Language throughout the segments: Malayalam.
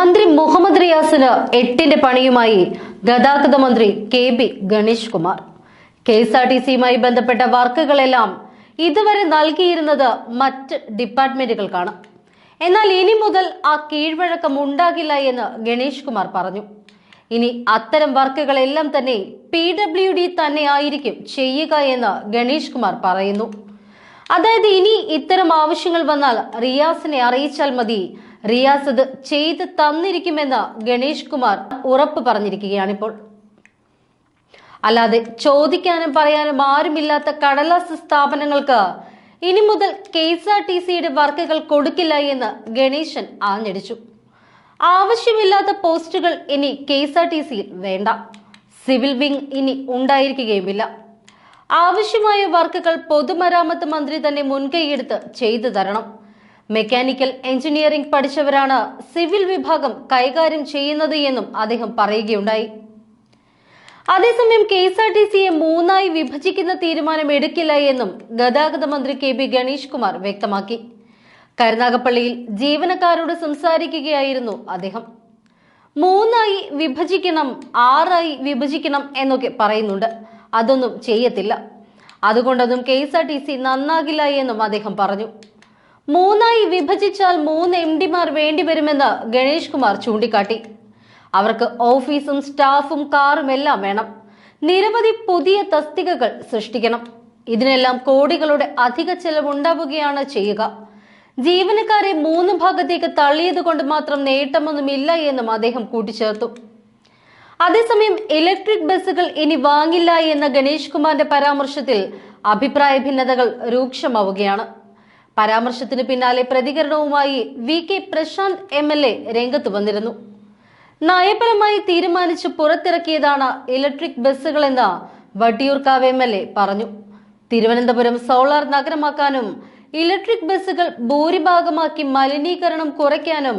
മന്ത്രി മുഹമ്മദ് റിയാസിന് എട്ടിന്റെ പണിയുമായി ഗതാഗത മന്ത്രി K B Ganesh Kumar. K S R T സിയുമായി ബന്ധപ്പെട്ട വർക്കുകളെല്ലാം ഇതുവരെ നൽകിയിരുന്നത് മറ്റ് ഡിപ്പാർട്ട്മെന്റുകൾക്കാണ്. എന്നാൽ ഇനി മുതൽ ആ കീഴ്വഴക്കം ഉണ്ടാകില്ല എന്ന് ഗണേഷ് കുമാർ പറഞ്ഞു. ഇനി അത്തരം വർക്കുകളെല്ലാം തന്നെ പി ഡബ്ല്യു ഡി തന്നെ ആയിരിക്കും ചെയ്യുക എന്ന് ഗണേഷ് കുമാർ പറയുന്നു. അതായത് ഇനി ഇത്തരം ആവശ്യങ്ങൾ വന്നാൽ റിയാസിനെ അറിയിച്ചാൽ മതി റിയാസ് അത് ചെയ്ത് തന്നിരിക്കുമെന്ന് ഗണേഷ് കുമാർ ഉറപ്പ് പറഞ്ഞിരിക്കുകയാണിപ്പോൾ അല്ലാതെ ചോദിക്കാനും പറയാനും ആരുമില്ലാത്ത കടലാസ് സ്ഥാപനങ്ങൾക്ക് ഇനി മുതൽ കെ എസ് ആർ ടി സിയുടെ വർക്കുകൾ കൊടുക്കില്ല എന്ന് ഗണേശൻ ആഞ്ഞടിച്ചു. ആവശ്യമില്ലാത്ത പോസ്റ്റുകൾ ഇനി കെ എസ് ആർ ടി സിയിൽ വേണ്ട. സിവിൽ വിംഗ് ഇനി ഉണ്ടായിരിക്കുകയുമില്ല. ആവശ്യമായ വർക്കുകൾ പൊതുമരാമത്ത് മന്ത്രി തന്നെ മുൻകൈയെടുത്ത് ചെയ്തു തരണം. മെക്കാനിക്കൽ എഞ്ചിനീയറിംഗ് പഠിച്ചവരാണ് സിവിൽ വിഭാഗം കൈകാര്യം ചെയ്യുന്നത് എന്നും അദ്ദേഹം പറയുകയുണ്ടായി. അതേസമയം കെ എസ് ആർ ടി സിയെ മൂന്നായി വിഭജിക്കുന്ന തീരുമാനം എടുക്കില്ല എന്നും ഗതാഗത മന്ത്രി കെ ബി ഗണേഷ് കുമാർ വ്യക്തമാക്കി. കരുനാഗപ്പള്ളിയിൽ ജീവനക്കാരോട് സംസാരിക്കുകയായിരുന്നു അദ്ദേഹം. മൂന്നായി വിഭജിക്കണം ആറായി വിഭജിക്കണം എന്നൊക്കെ പറയുന്നുണ്ട്. അതൊന്നും ചെയ്യത്തില്ല. അതുകൊണ്ടൊന്നും K S R T C നന്നാകില്ല എന്നും അദ്ദേഹം പറഞ്ഞു. മൂന്നായി വിഭജിച്ചാൽ മൂന്ന് എം ഡിമാർ വേണ്ടിവരുമെന്ന് ഗണേഷ് കുമാർ ചൂണ്ടിക്കാട്ടി. അവർക്ക് ഓഫീസും സ്റ്റാഫും കാറും എല്ലാം വേണം. നിരവധി പുതിയ തസ്തികകൾ സൃഷ്ടിക്കണം. ഇതിനെല്ലാം കോടികളുടെ അധിക ചെലവുണ്ടാവുകയാണ് ചെയ്യുക. ജീവനക്കാരെ മൂന്ന് ഭാഗത്തേക്ക് തള്ളിയത് കൊണ്ട് മാത്രം നേട്ടമൊന്നുമില്ല എന്നും അദ്ദേഹം കൂട്ടിച്ചേർത്തു. അതേസമയം ഇലക്ട്രിക് ബസ്സുകൾ ഇനി വാങ്ങില്ല എന്ന ഗണേഷ് കുമാറിന്റെ പരാമർശത്തിൽ അഭിപ്രായ ഭിന്നതകൾ രൂക്ഷമാവുകയാണ്. പരാമർശത്തിന് പിന്നാലെ പ്രതികരണവുമായി V K Prashant M L A രംഗത്ത് വന്നിരുന്നു. നയപരമായി തീരുമാനിച്ച് പുറത്തിറക്കിയതാണ് ഇലക്ട്രിക് ബസ്സുകളെന്ന് വട്ടിയൂർക്കാവ് എം എൽ എ പറഞ്ഞു. തിരുവനന്തപുരം സോളാർ നഗരമാക്കാനും ഇലക്ട്രിക് ബസ്സുകൾ ഭൂരിഭാഗമാക്കി മലിനീകരണം കുറയ്ക്കാനും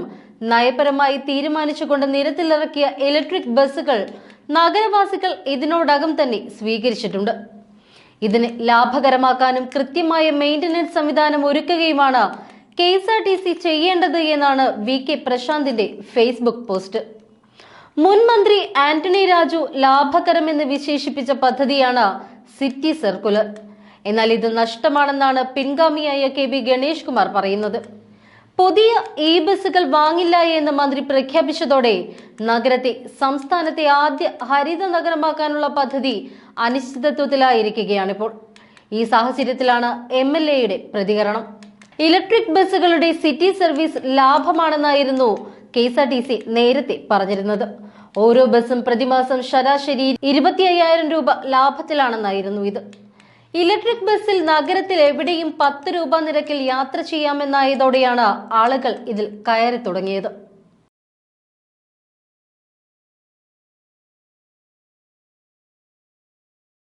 നയപരമായി തീരുമാനിച്ചുകൊണ്ട് നിരത്തിലിറക്കിയ ഇലക്ട്രിക് ബസ്സുകൾ നഗരവാസികൾ ഇതിനോടകം തന്നെ സ്വീകരിച്ചിട്ടുണ്ട്. ഇതിന് ലാഭകരമാക്കാനും കൃത്യമായ മെയിന്റനൻസ് സംവിധാനം ഒരുക്കുകയുമാണ്. K S R T C ചെയ്യേണ്ടത് എന്നാണ് വി കെ പ്രശാന്തിന്റെ ഫേസ്ബുക്ക് പോസ്റ്റ് മുൻ മന്ത്രി ആന്റണി രാജു ലാഭകരമെന്ന് വിശേഷിപ്പിച്ച പദ്ധതിയാണ് സിറ്റി സർക്കുലർ. എന്നാൽ ഇത് നഷ്ടമാണെന്നാണ് പിൻഗാമിയായ കെ ബി ഗണേഷ് കുമാർ പറയുന്നത്. പുതിയ ഇ ബസ്സുകൾ വാങ്ങില്ല എന്ന് മന്ത്രി പ്രഖ്യാപിച്ചതോടെ നഗരത്തെ സംസ്ഥാനത്തെ ആദ്യ ഹരിത നഗരമാക്കാനുള്ള പദ്ധതി അനിശ്ചിതത്വത്തിലായിരിക്കുകയാണിപ്പോൾ. ഈ സാഹചര്യത്തിലാണ് എം എൽ എയുടെ പ്രതികരണം. ഇലക്ട്രിക് ബസ്സുകളുടെ city service ലാഭമാണെന്നായിരുന്നു K S R T C നേരത്തെ പറഞ്ഞിരുന്നത്. ഓരോ ബസ്സും പ്രതിമാസം ശരാശരി ഇരുപത്തി അയ്യായിരം രൂപ ലാഭത്തിലാണെന്നായിരുന്നു ഇത്. ഇലക്ട്രിക് ബസ്സിൽ നഗരത്തിൽ എവിടെയും പത്ത് രൂപ നിരക്കിൽ യാത്ര ചെയ്യാമെന്നായതോടെയാണ് ആളുകൾ ഇതിൽ കയറി തുടങ്ങിയത്.